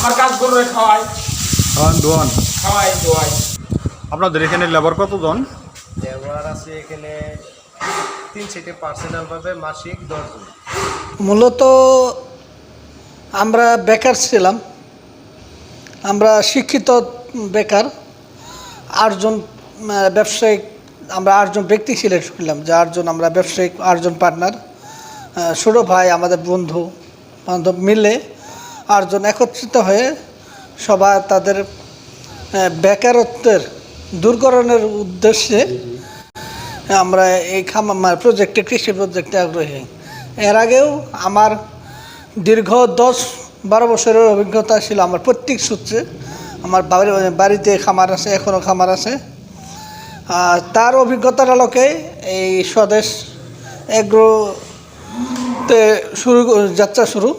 আমার কাজ করে খাওয়াই। খাওয়ান দোয়ান। খাওয়াই দোয়াই। আপনাদের এখানে লেবার কতজন? লেবার আছে এখানে তিন সিটে পার্সোনাল ভাবে মাসিক দশজন। মূলত আমরা বেকার ছিলাম। আমরা শিক্ষিত বেকার। আটজন ব্যবসায়িক আমরা আটজন ব্যক্তি সিলেক্ট করলাম যে আটজন আমরা ব্যবসায়িক আটজন পার্টনার ছোটো ভাই আমাদের বন্ধু বান্ধব মিলে আটজন একত্রিত হয়ে সবাই তাদের বেকারত্বের দূরকরণের উদ্দেশ্যে আমরা এই খামার প্রজেক্টে কৃষি প্রজেক্টে আগ্রহী। এর আগেও আমার দীর্ঘ দশ বারো বছরের অভিজ্ঞতা ছিল আমার প্রত্যেক সূত্রে। আমার বাড়ি, বাড়িতে খামার আছে এখনও খামার আছে। তার অভিজ্ঞতার আলোকে এই স্বদেশ এগ্রোতে শুরু, যাত্রা শুরু।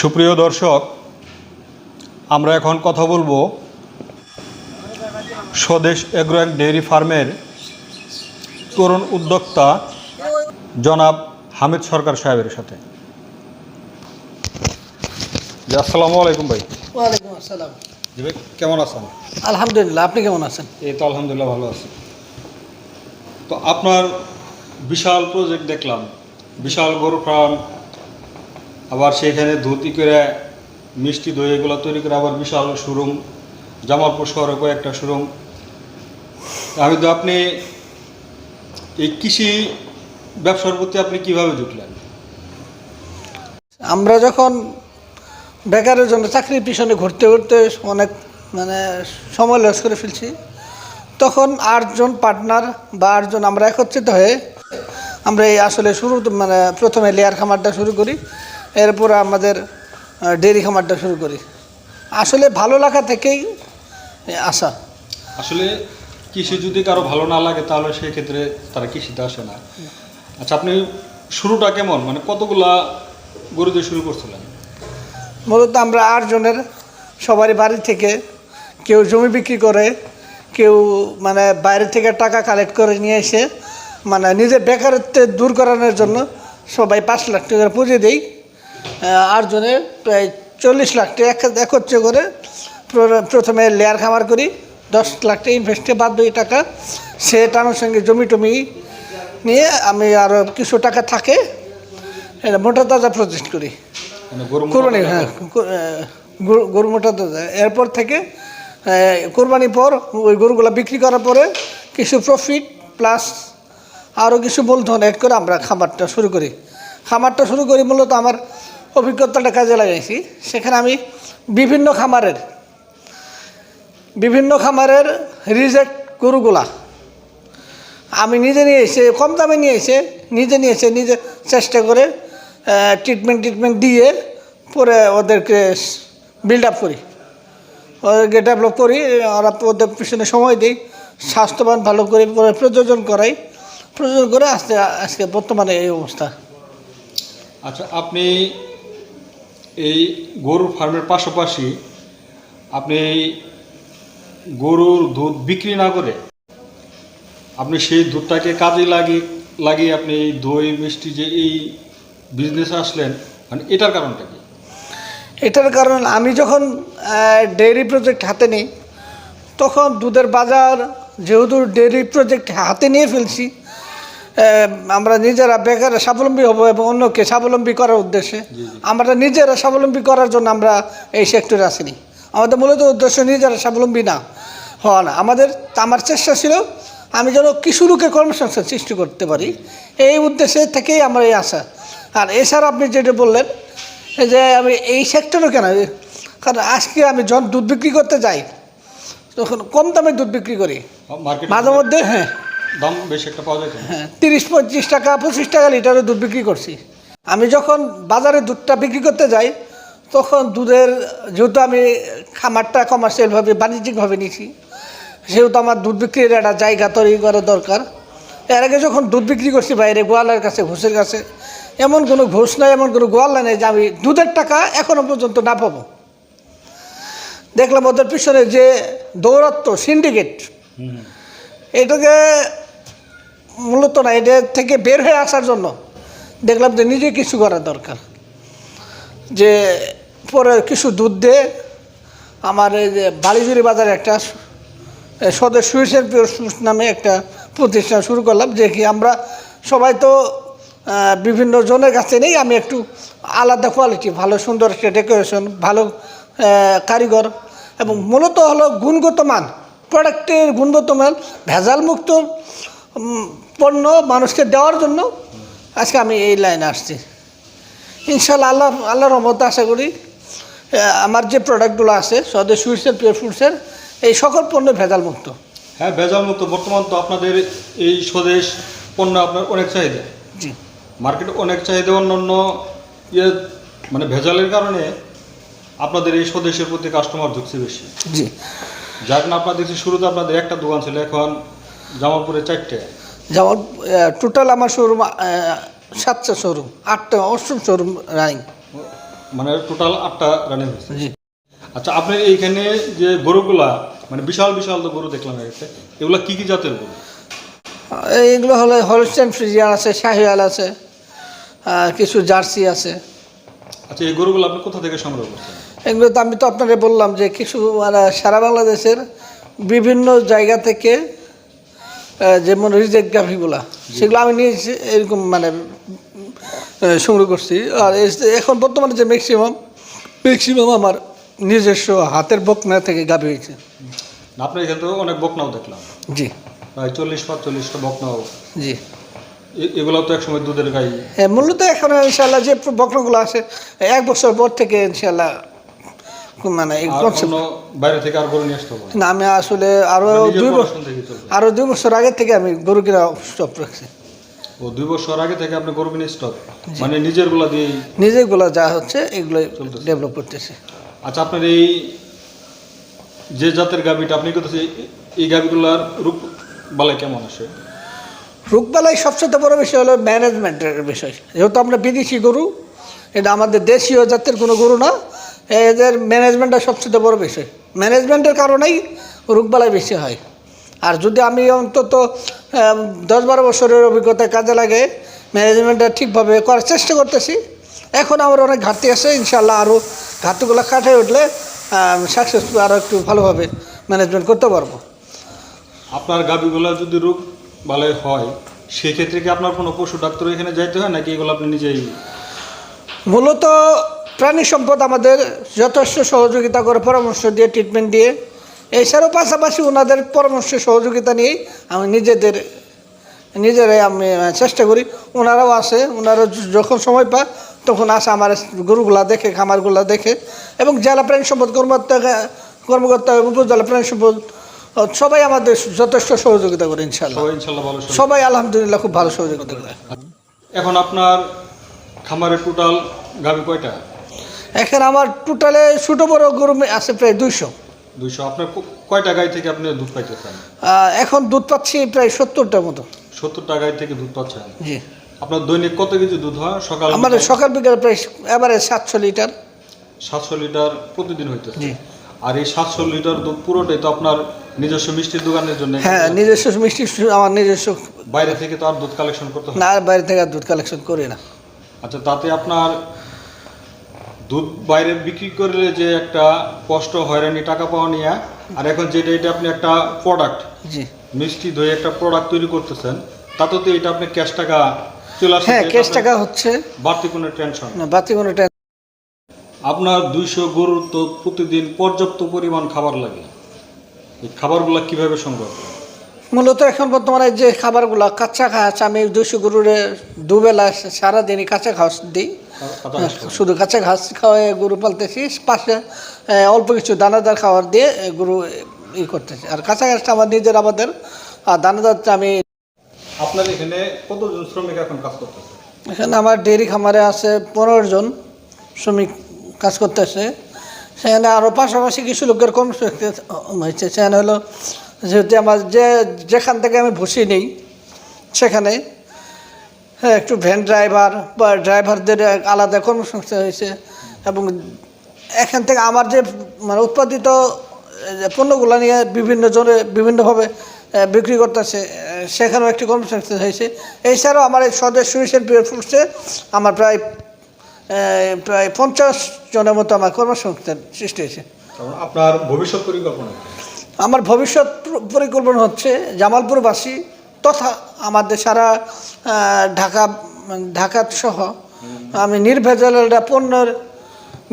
সুপ্রিয় দর্শক আমরা এখন কথা বলব স্বদেশ এগ্রো অ্যান্ড ডেয়ারি ফার্মের তরুণ উদ্যোক্তা জনাব হামিদ সরকার সাহেবের সাথে। আসসালামু আলাইকুম ভাই। ওয়ালাইকুম আসসালাম। জি ভাই কেমন আছেন? আলহামদুলিল্লাহ আপনি কেমন আছেন? এই তো আলহামদুলিল্লাহ ভালো আছি। তো আপনার বিশাল প্রজেক্ট দেখলাম বিশাল গরু ফার্ম আবার সেখানে ধুতি করে, মিষ্টি দই এগুলো তৈরি করে আবার বিশাল শোরুম জামালপুর শহরে কয়েকটা শোরুম আমি তো আপনি এই কৃষি ব্যবসার প্রতি আপনি কীভাবে ঢুকলেন আমরা যখন বেকারের জন্য চাকরির পিছনে ঘুরতে ঘুরতে অনেক মানে সময় লস করে ফেলছি, তখন আটজন পার্টনার বা আটজন আমরা একত্রিত হয়ে আমরা এই আসলে শুরু মানে প্রথমে লেয়ার খামারটা শুরু করি। এরপর আমাদের ডেয়ারি খামারটা শুরু করি। আসলে ভালো লাগা থেকেই আসা। আসলে কৃষি যদি কারও ভালো না লাগে তাহলে সেই ক্ষেত্রে তারা কৃষিতে আসে না। আচ্ছা আপনি শুরুটা কেমন? মানে কতগুলা গরু দিয়ে শুরু করছিলেন? মূলত আমরা আটজনের সবারই বাড়ি থেকে কেউ জমি বিক্রি করে কেউ মানে বাইরে থেকে টাকা কালেক্ট করে নিয়ে এসে মানে নিজের বেকারত্বের দূর করানোর জন্য সবাই পাঁচ লাখ টাকার পুঁজি দেই। আহ, আটজনে প্রায় চল্লিশ লাখ টাকা এক- একত্রে করে প্রথমে লেয়ার খামার করি। দশ লাখ টাকা ইনভেস্টে বাদ বাকি টাকা। সে টানোর সঙ্গে জমি টমি নিয়ে আমি আরও কিছু টাকা থাকে। এটা মোটা তাজা প্রজেক্ট করি। মানে কোরবানি হ্যাঁ গরু মোটা তো দেয়। এরপর থেকে কোরবানির পর ওই গরুগুলো বিক্রি করার পরে কিছু প্রফিট প্লাস আরও কিছু মূলধন অ্যাড করে আমরা খামারটা শুরু করি। খামারটা শুরু করি মূলত আমার অভিজ্ঞতাটা কাজে লাগাইছি। সেখানে আমি বিভিন্ন খামারের বিভিন্ন খামারের রিজেক্ট গরুগুলা আমি নিজে নিয়ে এসে, কম দামে নিয়ে এসে, নিজে নিয়ে এসে নিজে চেষ্টা করে ট্রিটমেন্ট ট্রিটমেন্ট দিয়ে পরে ওদেরকে বিল্ড আপ করি। ওদেরকে ডেভেলপ করি ওরা ওদের পিছনে সময় দিই, স্বাস্থ্যবান, ভালো করে পরে প্রযোজন করাই। প্রযোজন করে আজকে আজকে বর্তমানে এই অবস্থা। আচ্ছা আপনি এই গরুর ফার্মের পাশাপাশি আপনি গরুর দুধ বিক্রি না করে আপনি সেই দুধটাকে কাজে লাগিয়ে লাগিয়ে আপনি এই দই, মিষ্টি যে এই বিজনেসে আসলেন মানে এটার কারণটা কি? এটার কারণ আমি যখন ডেয়ারি প্রজেক্ট হাতে নিই, তখন দুধের বাজার যেহেতু ডেয়ারি প্রজেক্ট হাতে নিয়ে ফেলছি আমরা নিজেরা বেকার স্বাবলম্বী হব এবং অন্যকে স্বাবলম্বী করার উদ্দেশ্যে। আমরা নিজেরা স্বাবলম্বী করার জন্য আমরা এই সেক্টরে আসিনি। আমাদের মূলত উদ্দেশ্য নিজেরা স্বাবলম্বী না হওয়া না। আমাদের আমার চেষ্টা ছিল আমি যেন কিছু লোকের কর্মসংস্থান সৃষ্টি করতে পারি। এই উদ্দেশ্যে থেকেই আমার এই আশা। আর এছাড়া আপনি যেটা বললেন যে আমি এই সেক্টরে কেন? কারণ আজকে আমি যখন দুধ বিক্রি করতে যাই তখন কম দামে দুধ বিক্রি করি। মাঝে মধ্যে হ্যাঁ। দাম বেশি একটা পাওয়া যায় হ্যাঁ তিরিশ পঁয়ত্রিশ টাকা পঁচিশ টাকা লিটারে দুধ বিক্রি করছি। আমি যখন বাজারে দুধটা বিক্রি করতে যাই তখন দুধের যেহেতু আমি খামারটা কমার্শিয়ালভাবে বাণিজ্যিকভাবে নিয়েছি সেহেতু আমার দুধ বিক্রির একটা জায়গা তৈরি করা দরকার। এর আগে যখন দুধ বিক্রি করছি বাইরে গোয়ালের কাছে ঘুষের কাছে এমন কোনো ঘুষ নাই এমন কোনো গোয়ালা নেই যে আমি দুধের টাকা এখনও পর্যন্ত না পাবো। দেখলাম ওদের পিছনে যে দৌরাত্ম সিন্ডিকেট এটাকে মূলত না, এটা থেকে বের হয়ে আসার জন্য দেখলাম যে নিজে কিছু করা দরকার। যে পরে কিছু দুধ দিয়ে আমার এই যে বালিজুরি বাজারে একটা সদর সুইসের নামে একটা প্রতিষ্ঠান শুরু করলাম, যে কি আমরা সবাই তো বিভিন্ন জনের কাছে নেই, আমি একটু আলাদা কোয়ালিটি ভালো সুন্দর একটা ডেকোরেশন ভালো কারিগর, এবং মূলত হলো গুণগত মান। প্রোডাক্টের গুণগত মান ভেজাল মুক্ত পণ্য মানুষকে দেওয়ার জন্য আজকে আমি এই লাইনে আসছি। ইনশাল্লাহ আল্লাহ আল্লাহর রহমতে আশা করি আমার যে প্রোডাক্টগুলো আছে সদর সুইটসের পিওর ফুডসের এই সকল পণ্য ভেজাল মুক্ত হ্যাঁ ভেজাল মুক্ত বর্তমান তো আপনাদের এই স্বদেশ পণ্য আপনার অনেক চাহিদা। জি। মার্কেটে অনেক চাহিদা অন্যান্য ইয়ে মানে ভেজালের কারণে আপনাদের এই স্বদেশের প্রতি কাস্টমার ঢুকছে বেশি। জি। যার কারণে আপনার দেখছি শুরুতে আপনাদের একটা দোকান ছিল এখন জামালপুরে চারটে। যেমন টোটাল আমার শোরুম সাতটা শোরুম আটটা অষ্টম শোরুম রানিং মানে টোটাল আটটা রানিং হয়েছে। জি। আচ্ছা আপনার এইখানে যে গরুগুলা মানে বিশাল বিশাল তো গরু দেখলাম এখানে এগুলা কি কি জাতের গরু? এইগুলো হলো হলস্টেন ফ্রিজিয়ান আছে শাহিওয়াল আছে কিছু জার্সি আছে। আচ্ছা এই গরুগুলো আপনি কোথা থেকে সংগ্রহ করছেন? এগুলো তো আমি তো আপনাকে বললাম যে কিছু মানে সারা বাংলাদেশের বিভিন্ন জায়গা থেকে যেমন রিজেক্ট গাভিগুলা সেগুলো আমি নিয়ে এরকম মানে সংগ্রহ করছি। আর এখন বর্তমানে যে ম্যাক্সিমাম ম্যাক্সিমাম আমার নিজস্ব হাতের বকনা থেকে গাভি হয়েছে। আপনার এখানে তো অনেক বকনাও দেখলাম। জি। প্রায় চল্লিশ পাঁচচল্লিশটা বকনাও। জি। এগুলো তো একসময় দুধের গাই। হ্যাঁ মূলত এখন ইনশাল্লাহ যে বকনাগুলো আছে এক বছর পর থেকে ইনশাল্লাহ মানে আর বাইরে থেকে আর গরু নিয়ে আসতে না। আমি আসলে আপনার নিজের দুই বছর আরও দুই বছর আগে থেকে আমি গরু কিনা স্টপ রাখছি। ও দুই বছর আগে থেকে আপনি গরু কিনে স্টক মানে নিজেরগুলা দিয়েই নিজেগুলো যা হচ্ছে এগুলো ডেভেলপ করতেছে। আচ্ছা আপনার এই যে জাতের গাভিটা আপনি করতেছে এই গাভিগুলার রূপ বালাই কেমন আসে? রোগবালাই সবচেয়ে বড় বিষয় হলো ম্যানেজমেন্টের বিষয়। যেহেতু আমরা বিদেশি গরু এটা আমাদের দেশীয় জাতের কোনো গরু না এদের ম্যানেজমেন্টটা সবচেয়ে বড় বিষয়। ম্যানেজমেন্টের কারণেই রোগবালাই বেশি হয়। আর যদি আমি অন্তত দশ বারো বছরের অভিজ্ঞতা কাজে লাগে ম্যানেজমেন্টটা ঠিকভাবে করার চেষ্টা করতেছি এখন আমার অনেক ঘাটতি আছে ইনশাল্লাহ আরও ঘাটতিগুলো কাটে উঠলে সাকসেসফুল আরও একটু ভালোভাবে ম্যানেজমেন্ট করতে পারব। আপনার গাভিগুলা যদি রোগ বালাই হয় সেক্ষেত্রে কি আপনার কোনো পশু ডাক্তার এখানে যাইতে হয় নাকি এগুলো আপনি নিজেই মূলত প্রাণী সম্পদ আমাদের যথেষ্ট সহযোগিতা করে পরামর্শ দিয়ে ট্রিটমেন্ট দিয়ে। এছাড়াও পাশাপাশি ওনাদের পরামর্শ সহযোগিতা নিয়েই আমি নিজেদের নিজেরাই আমি চেষ্টা করি। ওনারাও আসে ওনারা যখন সময় পায় তখন আসে আমার গরুগুলা দেখে খামারগুলা দেখে। এবং জেলা প্রাণী সম্পদ কর্মকর্তা কর্মকর্তা এবং উপজেলা প্রাণী সম্পদ সবাই আমাদের যথেষ্ট সহযোগিতা করে ইনশাল্লাহ সবাই আলহামদুলিল্লাহ খুব ভালো সহযোগিতা করে। এখন আপনার খামারের টোটাল গাভি কয়টা? এখানে আমার টোটালে ছোটো বড় গরু আছে প্রায় দুইশো। দুইশো। আপনার কয়টা গাই থেকে আপনি দুধ পাইতেছেন? এখন দুধ পাচ্ছি প্রায় সত্তরটার মতো। সত্তরটা গাই থেকে দুধ পাচ্ছেন? জি। আপনার দৈনিক কত কেজি দুধ হয়? সকাল আমাদের সকাল বিকালে প্রায় এবারে সাতশো লিটার। সাতশো লিটার প্রতিদিন হইতেছে? জি। আর এই সাতশো লিটার দুধ পুরোটাই তো আপনার নিজস্ব মিষ্টির দোকানের জন্য? হ্যাঁ নিজস্ব মিষ্টি আমার নিজস্ব বাইরে থেকে তো আর দুধ কালেকশন করতে না বাইরে থেকে আর দুধ কালেকশন করি না। আচ্ছা তাতে আপনার দুধ বাইরে বিক্রি করলে যে একটা কষ্ট হয়রানি টাকা পাওয়া নিয়ে আর এখন যেটা এটা আপনি একটা প্রোডাক্ট জি। মিষ্টি দই একটা প্রোডাক্ট তৈরি করতেছেন তাতে তো এটা আপনি ক্যাশ টাকা চলে আসছে হ্যাঁ ক্যাশ টাকা হচ্ছে। বাড়তি কোনো টেনশন না বাতি কোনো টেন- আপনার দুইশো গরুর তো প্রতিদিন পর্যাপ্ত পরিমাণ খাবার লাগে। এই খাবারগুলো কীভাবে সংগ্রহ করেন মূলত এখন বর্তমানে যে খাবারগুলো কাঁচা ঘাস আমি দুশো গরুরে দুবেলা সারাদিনই কাঁচা ঘাস দিই। শুধু কাঁচা ঘাস খাওয়াই গরু পালতেছি পাশে অল্প কিছু দানাদার খাবার দিয়ে গরু ই করতেছি আর কাঁচা ঘাসটা আমার নিজের আমাদের। আর দানাদারটা আমি আপনার এখানে কতজন শ্রমিক এখন কাজ করতেছে? এখানে আমার ডেয়ারি খামারে আছে পনেরো জন শ্রমিক কাজ করতেছে। সেখানে আরও পাশাপাশি কিছু লোকের কম হয়েছে। সেখানে হলো যেহেতু আমার যে যেখান থেকে আমি ভুসি নেই সেখানে হ্যাঁ একটু ভ্যান ড্রাইভার বা ড্রাইভারদের আলাদা কর্মসংস্থান হয়েছে এবং এখান থেকে আমার যে মানে উৎপাদিত পণ্যগুলো নিয়ে বিভিন্ন জনে বিভিন্নভাবে বিক্রি করতেছে সেখানেও একটি কর্মসংস্থান হয়েছে। এছাড়াও আমার এই স্বদেশ সুইসের পিওর ফুডসে আমার প্রায় প্রায় পঞ্চাশ জনের মতো আমার কর্মসংস্থান সৃষ্টি হয়েছে। আপনার ভবিষ্যৎ পরিকল্পনা আমার ভবিষ্যৎ পরিকল্পনা হচ্ছে জামালপুরবাসী তথা আমাদের সারা ঢাকা ঢাকা সহ আমি নির্ভেজাল একটা পণ্যের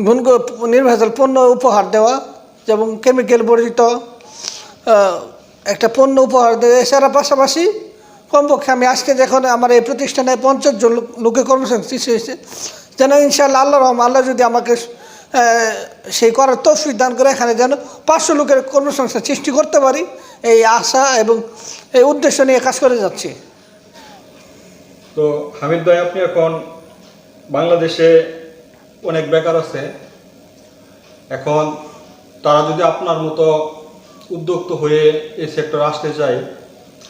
গুণ নির্ভেজাল পণ্য উপহার দেওয়া যেমন কেমিক্যাল বর্জিত একটা পণ্য উপহার দেওয়া, এছাড়া পাশাপাশি কমপক্ষে আমি আজকে যখন আমার এই প্রতিষ্ঠানে পঞ্চাশ জন লোক- কর্মসংস্থান সৃষ্টি হয়েছে, যেন ইনশাআল্লাহ আল্লাহ রহম আল্লাহ যদি আমাকে সেই করার তৌফিক দান করে, এখানে যেন পাঁচশো লোকের কর্মসংস্থান সৃষ্টি করতে পারি, এই আশা এবং এই উদ্দেশ্য নিয়ে কাজ করে যাচ্ছি। তো হামিদ ভাই আপনি এখন বাংলাদেশে অনেক বেকার আছে। এখন তারা যদি আপনার মতো উদ্যোক্ত হয়ে এই সেক্টর আসতে চায়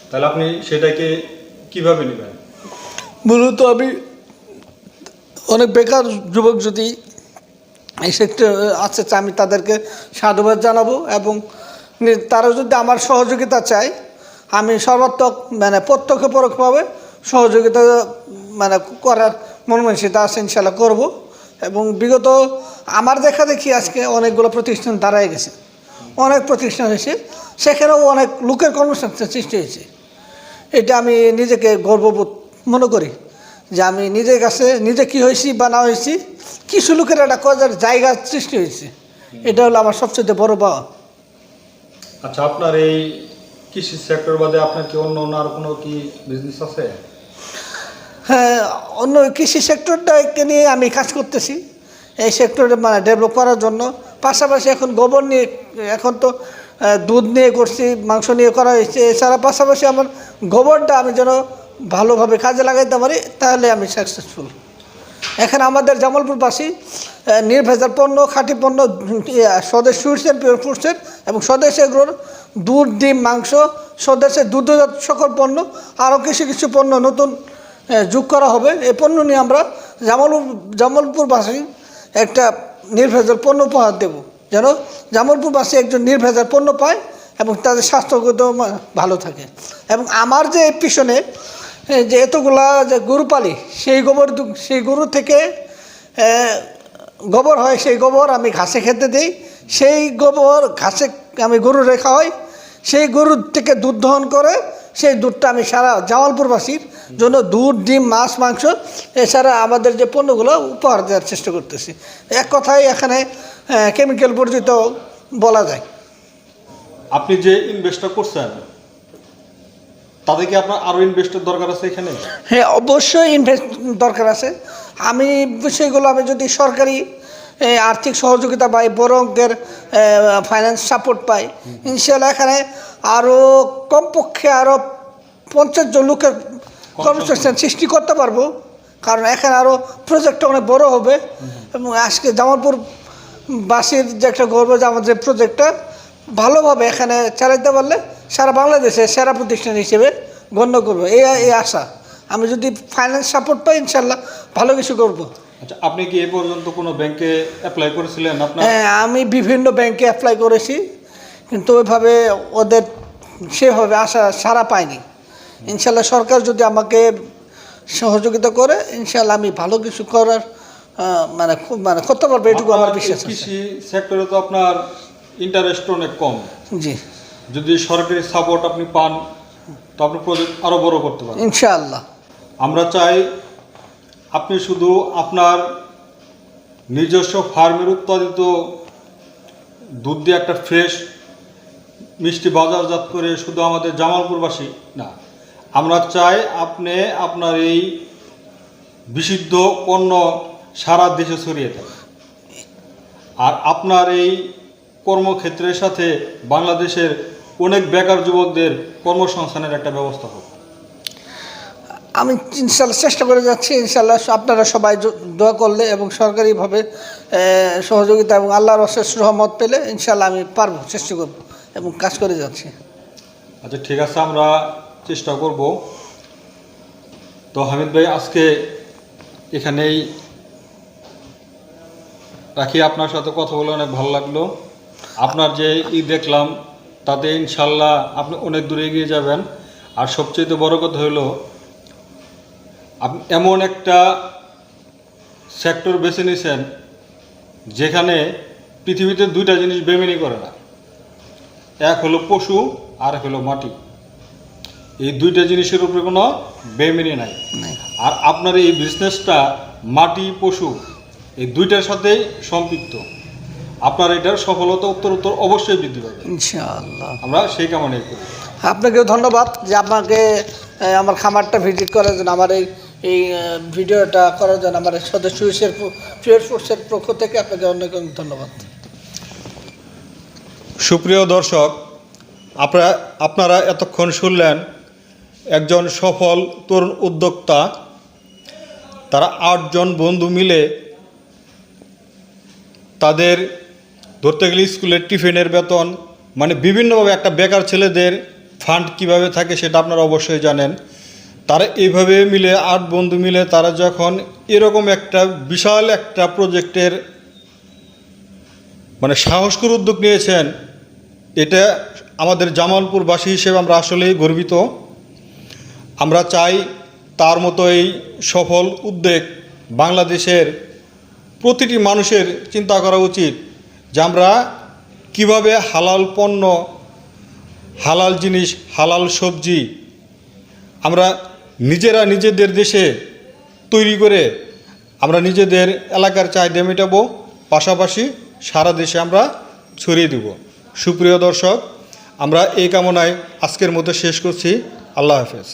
তাহলে আপনি সেটাকে কীভাবে নেবেন? মূলত আমি অনেক বেকার যুবক যদি এই সেক্টর আছে আমি তাদেরকে সাধুবাদ জানাব এবং তারা যদি আমার সহযোগিতা চায় আমি সর্বাত্মক মানে প্রত্যক্ষ পরোক্ষভাবে সহযোগিতা মানে করার মন মানসিকতা আছে ইনশাল্লাহ করব। এবং বিগত আমার দেখা দেখি আজকে অনেকগুলো প্রতিষ্ঠান দাঁড়ায় গেছে। অনেক প্রতিষ্ঠান হয়েছে, সেখানেও অনেক লোকের কর্মসংস্থান সৃষ্টি হয়েছে। এটা আমি নিজেকে গর্ববোধ মনে করি যে আমি নিজের কাছে নিজে কি হয়েছি বা না হয়েছি, কিছু লোকের একটা কাজের জায়গা সৃষ্টি হয়েছে। এটা হলো আমার সবচেয়ে বড় পাওয়া আচ্ছা আপনার এই কৃষি সেক্টর বাদে আপনার কি অন্য আর কোনো কি বিজনেস আছে? হ্যাঁ অন্য কৃষি সেক্টরটাকে নিয়ে আমি কাজ করতেছি। এই সেক্টরে মানে ডেভেলপ করার জন্য। পাশাপাশি এখন গোবর নিয়ে, এখন তো দুধ নিয়ে করছি, মাংস নিয়ে করা হয়েছে। এছাড়া পাশাপাশি আমার গোবরটা আমি যেন ভালোভাবে কাজে লাগাইতে পারি, তাহলে আমি সাকসেসফুল এখানে আমাদের জামালপুরবাসী নির্ভেজাল পণ্য, খাঁটি পণ্য স্বদেশ সুইটসের পিওর ফুডসের এবং স্বদেশ এগুলোর দুধ, ডিম, মাংস স্বদেশের দুগ্ধজাত সকল পণ্য আরও কিছু কিছু পণ্য নতুন যোগ করা হবে। এই পণ্য নিয়ে আমরা জামালপুর জামালপুরবাসী একটা নির্ভেজাল পণ্য উপহার দেব। যেন জামালপুরবাসী একজন নির্ভেজাল পণ্য পায় এবং তাদের স্বাস্থ্যগত ভালো থাকে। এবং আমার যে পিছনে যে এতগুলা যে গরু পালি, সেই গোবর সেই গরু থেকে গোবর হয়, সেই গোবর আমি ঘাসে খেতে দিই। সেই গোবর ঘাসে আমি গরু রেখা হয় সেই গরুর থেকে দুধ দহন করে সেই দুধটা আমি সারা জামালপুরবাসীর জন্য দুধ ডিম মাছ মাংস এছাড়া আমাদের যে পণ্যগুলো উপহার দেওয়ার চেষ্টা করতেছি। এক কথায় এখানে কেমিক্যাল বর্জিত বলা যায়। আপনি যে ইনভেস্টটা করছেন তাতে কি আপনার আরও ইনভেস্টের দরকার আছে এখানে? হ্যাঁ অবশ্যই ইনভেস্ট দরকার আছে। আমি সেগুলো আমি যদি সরকারি আর্থিক সহযোগিতা পায়, বড় অঙ্কের ফাইন্যান্স সাপোর্ট পায়। ইনশাল্লাহ এখানে আরও কমপক্ষে আরও পঞ্চাশ জন লোকের কর্মসংস্থান সৃষ্টি করতে পারব। কারণ এখানে আরও প্রজেক্টটা অনেক বড় হবে। এবং আজকে জামালপুর বাসীর যে একটা গর্ব যে আমাদের প্রজেক্টটা ভালোভাবে এখানে চালাতে পারলে সারা বাংলাদেশে সেরা প্রতিষ্ঠান হিসেবে গণ্য করব। এই এই আশা। আমি যদি ফাইন্যান্স সাপোর্ট পাই ইনশাল্লাহ ভালো কিছু করব। আচ্ছা আপনি কি এ পর্যন্ত কোনো ব্যাংকে অ্যাপ্লাই করেছিলেন আপনার? হ্যাঁ আমি বিভিন্ন ব্যাংকে অ্যাপ্লাই করেছি কিন্তু ওইভাবে ওদের সেভাবে আশা সারা পায়নি ইনশাল্লাহ সরকার যদি আমাকে সহযোগিতা করে ইনশাল্লাহ আমি ভালো কিছু করার মানে খুব মানে করতে পারব এটুকু আমার বিশ্বাস কৃষি সেক্টরে তো আপনার ইন্টারেস্ট অনেক কম। জি। যদি সরকারি সাপোর্ট আপনি পান তো আপনি প্রজেক্ট আরও বড় করতে পারেন ইনশাআল্লাহ আমরা চাই আপনি শুধু আপনার নিজস্ব ফার্মের উৎপাদিত দুধ দিয়ে একটা ফ্রেশ মিষ্টি বাজারজাত করে শুধু আমাদের জামালপুরবাসী, না। আমরা চাই আপনি আপনার এই বিশুদ্ধ পণ্য সারা দেশে ছড়িয়ে দেন আর আপনার এই কর্মক্ষেত্রের সাথে বাংলাদেশের অনেক বেকার যুবকদের কর্মসংস্থানের একটা ব্যবস্থা হোক। আমি ইনশাল্লাহ চেষ্টা করে যাচ্ছি, ইনশাল্লাহ আপনারা সবাই দোয়া করলে এবং সরকারিভাবে সহযোগিতা এবং আল্লাহর অশেষ রহমত পেলে ইনশাল্লাহ আমি পারব, চেষ্টা করব এবং কাজ করে যাচ্ছি। আচ্ছা ঠিক আছে, আমরা চেষ্টা করব। তো হামিদ ভাই, আজকে এখানেই রাখি, আপনার সাথে কথা বলে অনেক ভালো লাগল। আপনার যে ই দেখলাম, তাতে ইনশাল্লাহ আপনি অনেক দূরে এগিয়ে যাবেন। আর সবচেয়ে বড় কথা হলো এমন একটা সেক্টর বেছে নিয়েছেন যেখানে পৃথিবীতে দুইটা জিনিস বেমেনি করে না। এক হলো পশু আর এক হলো মাটি। এই দুইটা জিনিসের উপরে কোনো বেমেনি নাই। আর আপনার এই বিজনেসটা মাটি পশু এই দুইটার সাথেই সম্পৃক্ত। আপনার এটার সফলতা উত্তর উত্তর অবশ্যই বৃদ্ধি পাবে। ইনশাআল্লাহ। আমরা সেই কামনাই করি। আপনাকেও ধন্যবাদ যে আপনাকে আমার খামারটা ভিজিট করার জন্য আমার এই এই ভিডিওটা করার জন্য আমার সদস্য হিসেবে ফিয়ার ফোর্সের পক্ষ থেকে আপনাকে অনেক অনেক ধন্যবাদ। সুপ্রিয় দর্শক, আপনারা আপনারা এতক্ষণ শুনলেন একজন সফল তরুণ উদ্যোক্তা, তারা আটজন বন্ধু মিলে তাদের ধরতে গেলে স্কুলের টিফিনের বেতন মানে বিভিন্নভাবে একটা বেকার ছেলেদের ফান্ড কীভাবে থাকে সেটা আপনারা অবশ্যই জানেন। তারা এইভাবে মিলে, আট বন্ধু মিলে তারা যখন এরকম একটা বিশাল একটা প্রজেক্টের মানে সাহসকর উদ্যোগ নিয়েছেন, এটা আমাদের জামালপুরবাসী হিসেবে আমরা আসলেই গর্বিত। আমরা চাই তার মতো এই সফল উদ্যোগ বাংলাদেশের প্রতিটি মানুষের চিন্তা করা উচিত যে আমরা কীভাবে হালাল পণ্য, হালাল জিনিস, হালাল সবজি, আমরা নিজেরা নিজেদের দেশে তৈরি করে আমরা নিজেদের এলাকার চাহিদা মেটাবো, পাশাপাশি সারা দেশে আমরা ছড়িয়ে দেব। সুপ্রিয় দর্শক, আমরা এই কামনায় আজকের মধ্যে শেষ করছি। আল্লাহ হাফেজ।